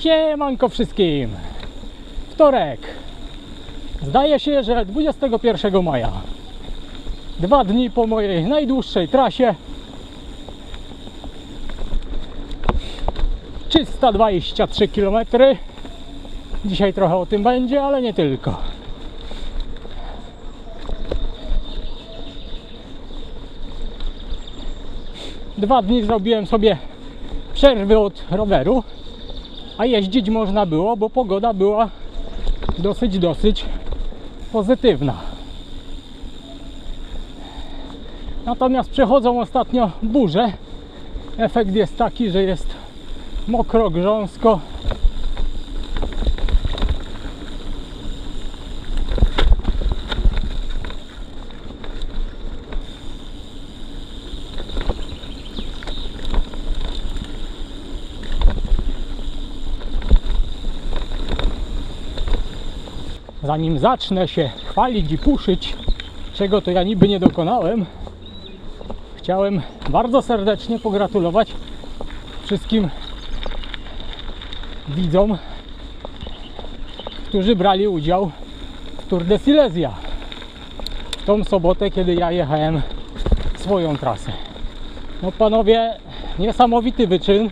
Siemanko wszystkim! Wtorek. Zdaje się, że 21 maja. Dwa dni po mojej najdłuższej trasie. 323 km. Dzisiaj trochę o tym będzie, ale nie tylko. Dwa dni zrobiłem sobie przerwy od roweru, a jeździć można było, bo pogoda była dosyć, dosyć pozytywna. Natomiast przechodzą ostatnio burze. Efekt jest taki, że jest mokro, grząsko. Zanim zacznę się chwalić i puszyć, czego to ja niby nie dokonałem, chciałem bardzo serdecznie pogratulować wszystkim widzom, którzy brali udział w Tour de Silesia w tą sobotę, kiedy ja jechałem swoją trasę. No panowie, niesamowity wyczyn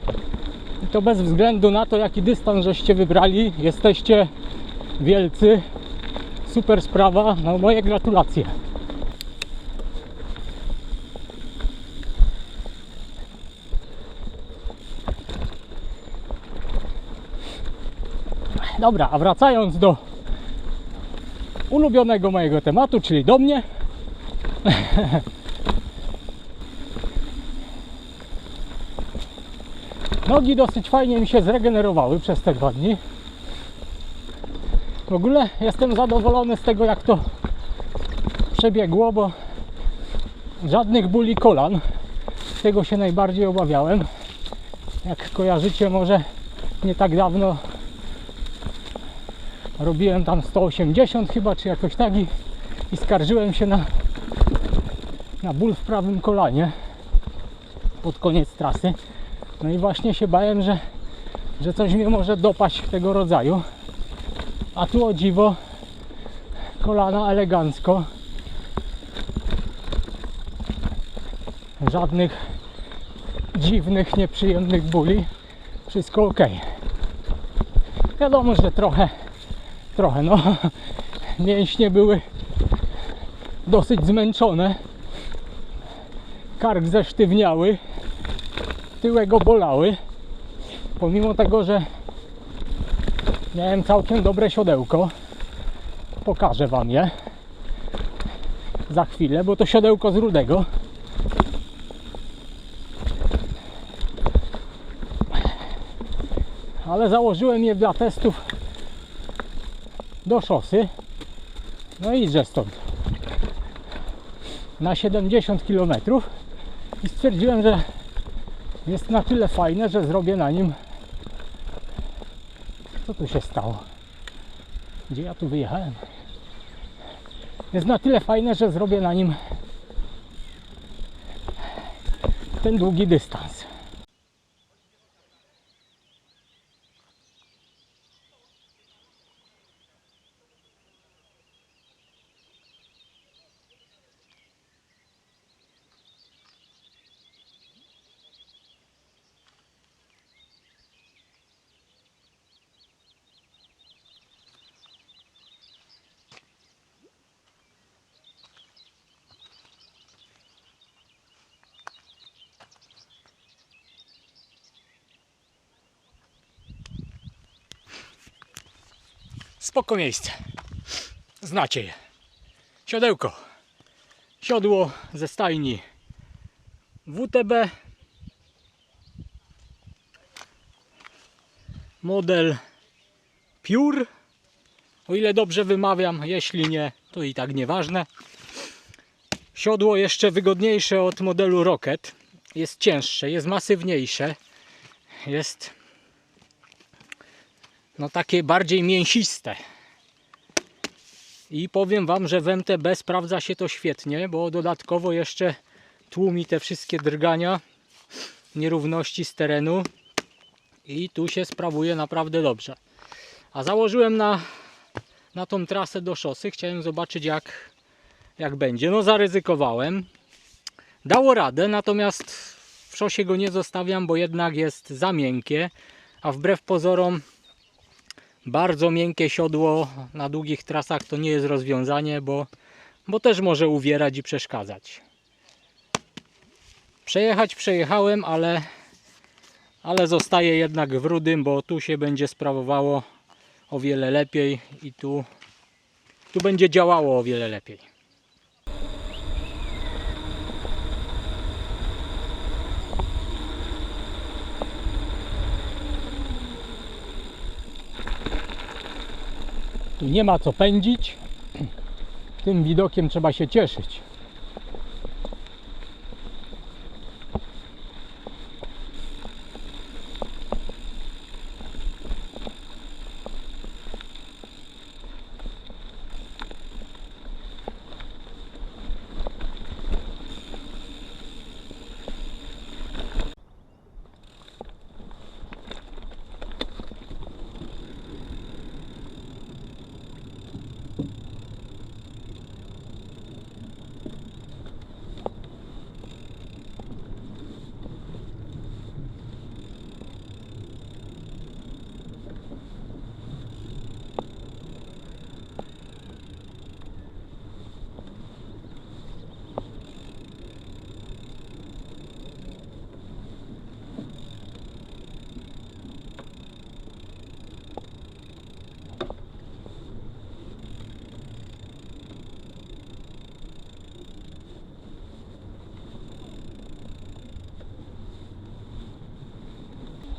i to bez względu na to, jaki dystans żeście wybrali, jesteście wielcy, super sprawa, no moje gratulacje. Dobra, a wracając do ulubionego mojego tematu, czyli do mnie. Nogi dosyć fajnie mi się zregenerowały przez te dwa dni. W ogóle jestem zadowolony z tego, jak to przebiegło, bo żadnych bóli kolan. Tego się najbardziej obawiałem. Jak kojarzycie, może nie tak dawno robiłem tam 180 chyba, czy jakoś tak i, i skarżyłem się na, na ból w prawym kolanie pod koniec trasy. No i właśnie się bałem, że, że coś mnie może dopaść tego rodzaju. A tu o dziwo kolana elegancko. Żadnych dziwnych, nieprzyjemnych bóli. Wszystko ok. Wiadomo, że trochę, trochę no, mięśnie były dosyć zmęczone. Kark zesztywniały, tyłek go bolały. Pomimo tego, że Miałem całkiem dobre siodełko. Pokażę Wam je za chwilę, bo to siodełko z rudego. Ale założyłem je dla testów do szosy. No i że stąd na 70 km i stwierdziłem, że jest na tyle fajne, że zrobię na nim co tu się stało? Gdzie ja tu wyjechałem? Jest na tyle fajne, że zrobię na nim ten długi dystans. Spoko miejsce. Znacie je. Siodełko. Siodło ze stajni WTB. Model Pure. O ile dobrze wymawiam, jeśli nie, to i tak nieważne. Siodło jeszcze wygodniejsze od modelu Rocket. Jest cięższe, jest masywniejsze. Jest no takie bardziej mięsiste. I powiem Wam, że w MTB sprawdza się to świetnie, bo dodatkowo jeszcze tłumi te wszystkie drgania, nierówności z terenu i tu się sprawuje naprawdę dobrze. A założyłem na, na tą trasę do szosy, chciałem zobaczyć jak, jak będzie. No zaryzykowałem. Dało radę, natomiast w szosie go nie zostawiam, bo jednak jest za miękkie, a wbrew pozorom bardzo miękkie siodło na długich trasach to nie jest rozwiązanie, bo, bo też może uwierać i przeszkadzać. Przejechać przejechałem, ale, ale zostaje jednak w rudym, bo tu się będzie sprawowało o wiele lepiej i tu, tu będzie działało o wiele lepiej. Tu nie ma co pędzić. Tym widokiem trzeba się cieszyć.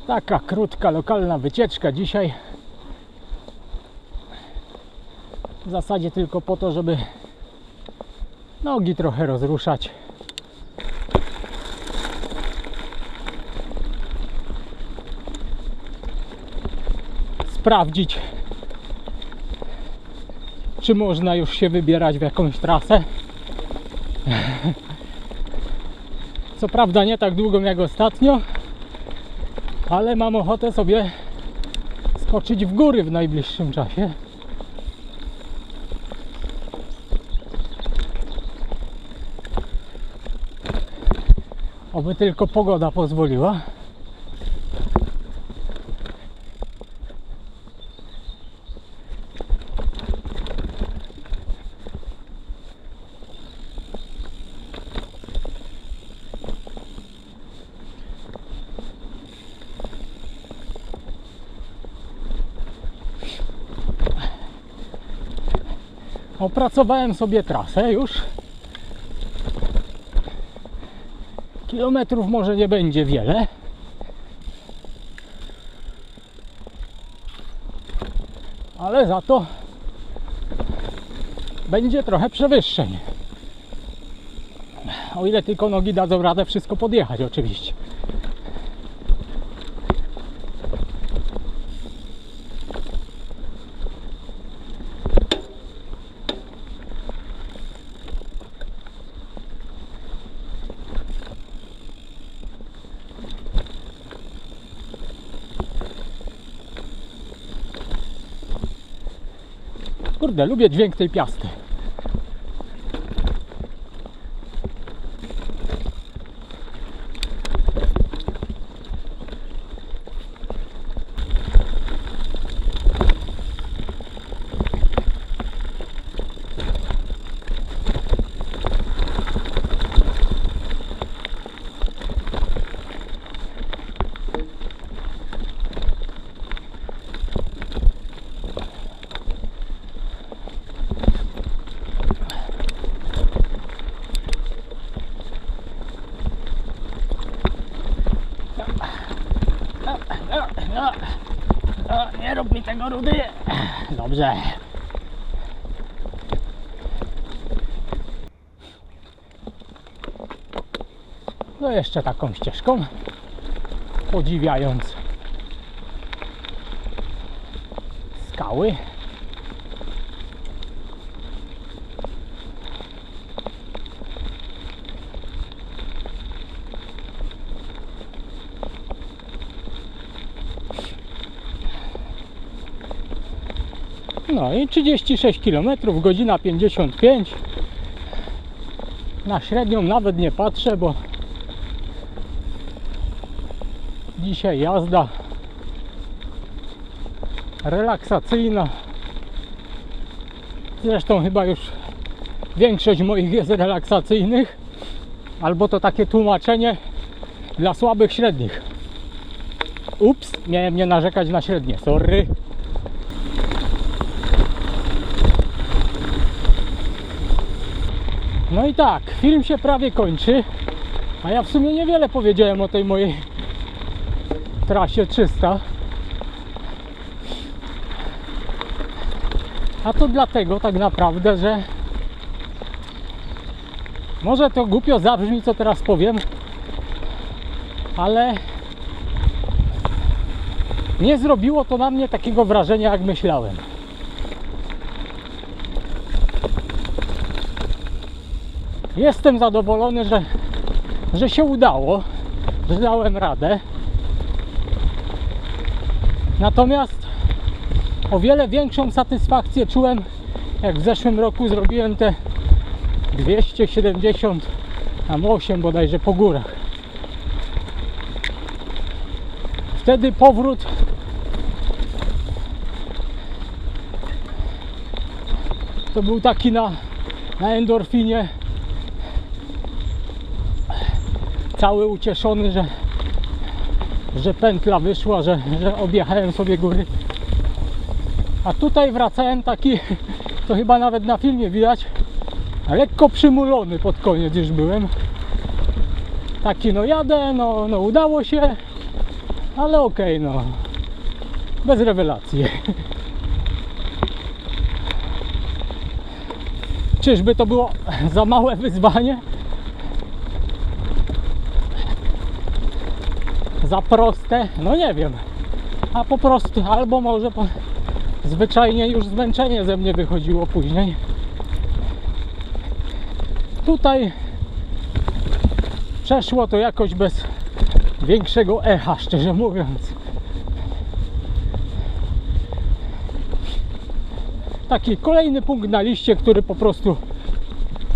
Taka krótka, lokalna wycieczka dzisiaj. W zasadzie tylko po to, żeby nogi trochę rozruszać. Sprawdzić, czy można już się wybierać w jakąś trasę. Co prawda nie tak długą jak ostatnio, ale mam ochotę sobie skoczyć w góry w najbliższym czasie. Oby tylko pogoda pozwoliła. Opracowałem sobie trasę już. Kilometrów może nie będzie wiele. Ale za to będzie trochę przewyższeń. O ile tylko nogi dadzą radę wszystko podjechać oczywiście. Kurde, lubię dźwięk tej piasty. No, no, nie rób mi tego rudy. Dobrze. No jeszcze taką ścieżką. Podziwiając skały. No i 36 km, godzina 55. Na średnią nawet nie patrzę, bo dzisiaj jazda relaksacyjna. Zresztą chyba już większość moich jest relaksacyjnych, albo to takie tłumaczenie dla słabych średnich. Ups, miałem nie narzekać na średnie, sorry. No i tak, film się prawie kończy, a ja w sumie niewiele powiedziałem o tej mojej trasie 300. A to dlatego tak naprawdę, że może to głupio zabrzmi, co teraz powiem, ale nie zrobiło to na mnie takiego wrażenia, jak myślałem. Jestem zadowolony, że, że się udało, że dałem radę. Natomiast o wiele większą satysfakcję czułem, jak w zeszłym roku zrobiłem te 270 tam 8 bodajże po górach. Wtedy powrót to był taki na, na endorfinie cały ucieszony, że, że pętla wyszła, że, że objechałem sobie góry. A tutaj wracałem taki, to chyba nawet na filmie widać, lekko przymulony pod koniec już byłem. Taki no jadę, no, no udało się, ale okej, no. Bez rewelacji. Czyżby to było za małe wyzwanie? Za proste? No nie wiem. A po prostu, albo może po, zwyczajnie już zmęczenie ze mnie wychodziło później. Tutaj przeszło to jakoś bez większego echa, szczerze mówiąc. Taki kolejny punkt na liście, który po prostu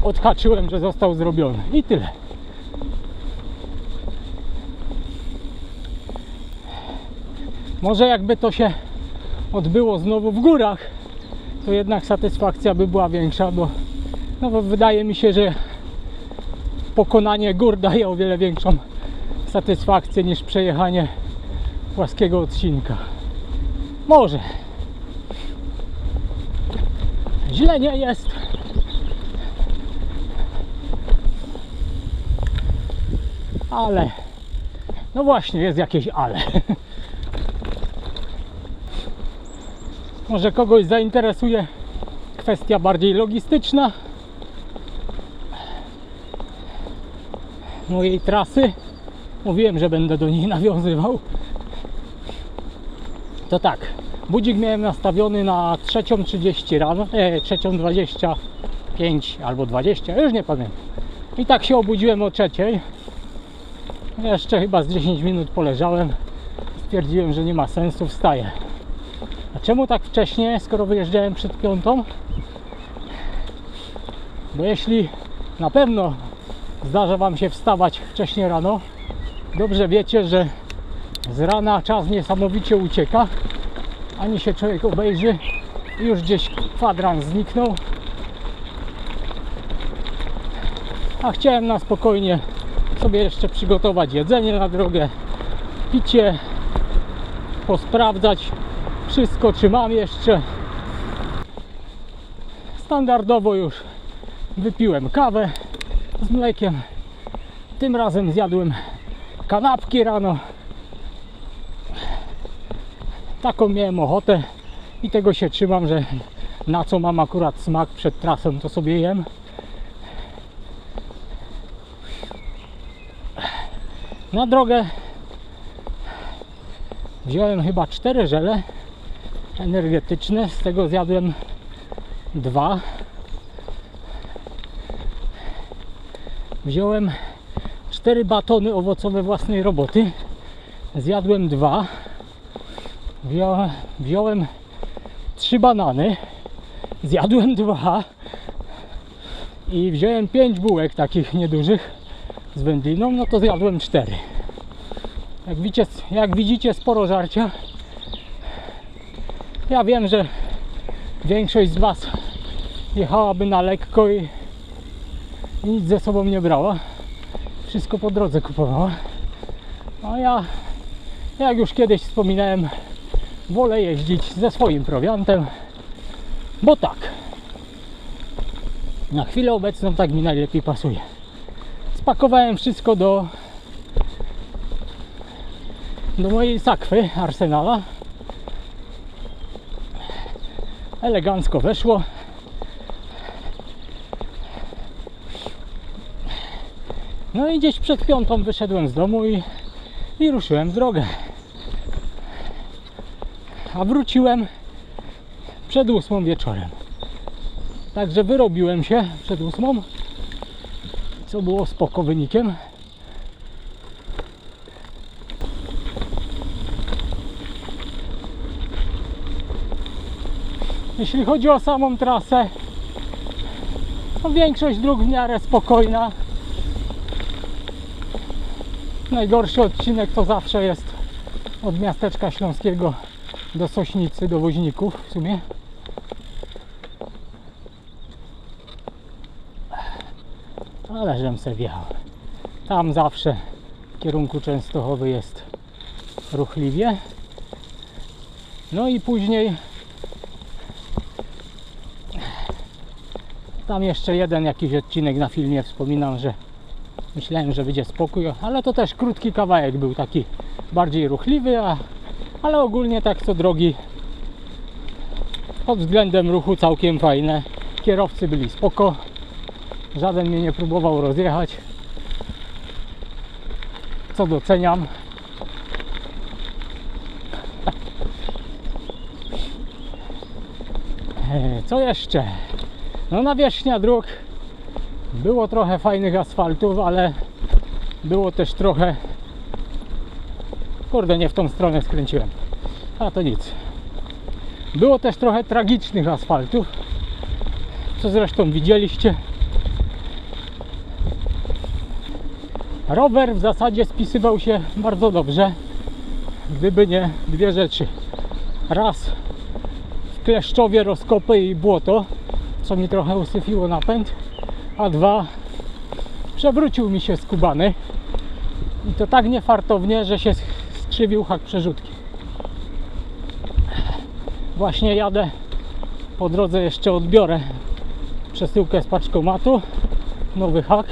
odhaczyłem, że został zrobiony. I tyle. Może jakby to się odbyło znowu w górach, to jednak satysfakcja by była większa, bo, no bo wydaje mi się, że pokonanie gór daje o wiele większą satysfakcję niż przejechanie płaskiego odcinka. Może. Źle nie jest. Ale. No właśnie, jest jakieś ale. Może kogoś zainteresuje kwestia bardziej logistyczna mojej trasy. Mówiłem, że będę do niej nawiązywał. To tak, budzik miałem nastawiony na 3.30 rano, e, 3.25 albo 20, już nie pamiętam. I tak się obudziłem o trzeciej. Jeszcze chyba z 10 minut poleżałem. Stwierdziłem, że nie ma sensu, wstaję. A czemu tak wcześnie, skoro wyjeżdżałem przed piątą? Bo jeśli na pewno zdarza Wam się wstawać wcześnie rano, dobrze wiecie, że z rana czas niesamowicie ucieka. Ani się człowiek obejrzy i już gdzieś kwadrans zniknął. A chciałem na spokojnie sobie jeszcze przygotować jedzenie na drogę, picie, posprawdzać wszystko, czy mam jeszcze. Standardowo już wypiłem kawę z mlekiem. Tym razem zjadłem kanapki rano. Taką miałem ochotę i tego się trzymam, że na co mam akurat smak przed trasą, to sobie jem. Na drogę wziąłem chyba cztery żele energetyczne, z tego zjadłem dwa. Wziąłem cztery batony owocowe własnej roboty. Zjadłem dwa. Wziąłem, wziąłem trzy banany, zjadłem dwa i wziąłem pięć bułek takich niedużych z wędliną, no to zjadłem cztery. Jak widzicie, jak widzicie sporo żarcia. Ja wiem, że większość z Was jechałaby na lekko i nic ze sobą nie brała. Wszystko po drodze kupowała. A ja, jak już kiedyś wspominałem, wolę jeździć ze swoim prowiantem, bo tak. Na chwilę obecną tak mi najlepiej pasuje. Spakowałem wszystko do do mojej sakwy Arsenala. Elegancko weszło. No i gdzieś przed piątą wyszedłem z domu i, i ruszyłem w drogę. A wróciłem przed ósmą wieczorem. Także wyrobiłem się przed ósmą, co było spoko wynikiem. Jeśli chodzi o samą trasę, to większość dróg w miarę spokojna. Najgorszy odcinek to zawsze jest od miasteczka śląskiego do Sośnicy, do Woźników w sumie. Ale żem se wjechał. Tam zawsze w kierunku Częstochowy jest ruchliwie. No i później tam jeszcze jeden jakiś odcinek na filmie wspominam, że Myślałem, że będzie spokój, ale to też krótki kawałek był taki bardziej ruchliwy, a, ale ogólnie tak co drogi pod względem ruchu całkiem fajne. Kierowcy byli spoko, żaden mnie nie próbował rozjechać, co doceniam. E, Co jeszcze? No nawierzchnia dróg było trochę fajnych asfaltów, ale było też trochę. Kurde, nie w tą stronę skręciłem. A to nic. Było też trochę tragicznych asfaltów, co zresztą widzieliście. Rower w zasadzie spisywał się bardzo dobrze, gdyby nie dwie rzeczy. Raz w Kleszczowie rozkopy i błoto, co mi trochę usyfiło napęd a dwa przewrócił mi się skubany. I to tak niefartownie, że się skrzywił hak przerzutki. Właśnie jadę po drodze jeszcze odbiorę przesyłkę z paczkomatu nowy hak.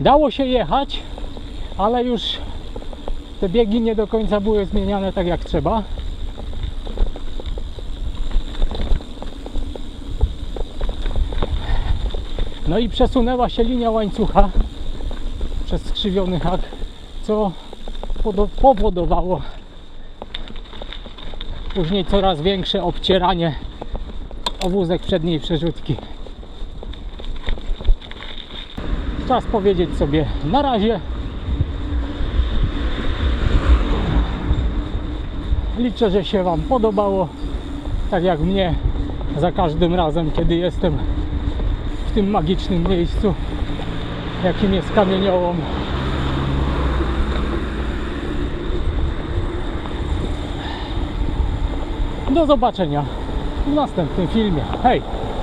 Dało się jechać ale już te biegi nie do końca były zmieniane tak jak trzeba No i przesunęła się linia łańcucha przez skrzywiony hak, co powodowało później coraz większe obcieranie o wózek przedniej przerzutki. Czas powiedzieć sobie na razie. Liczę, że się Wam podobało, tak jak mnie za każdym razem, kiedy jestem tym magicznym miejscu, jakim jest kamieniołom. Do zobaczenia w następnym filmie. Hej!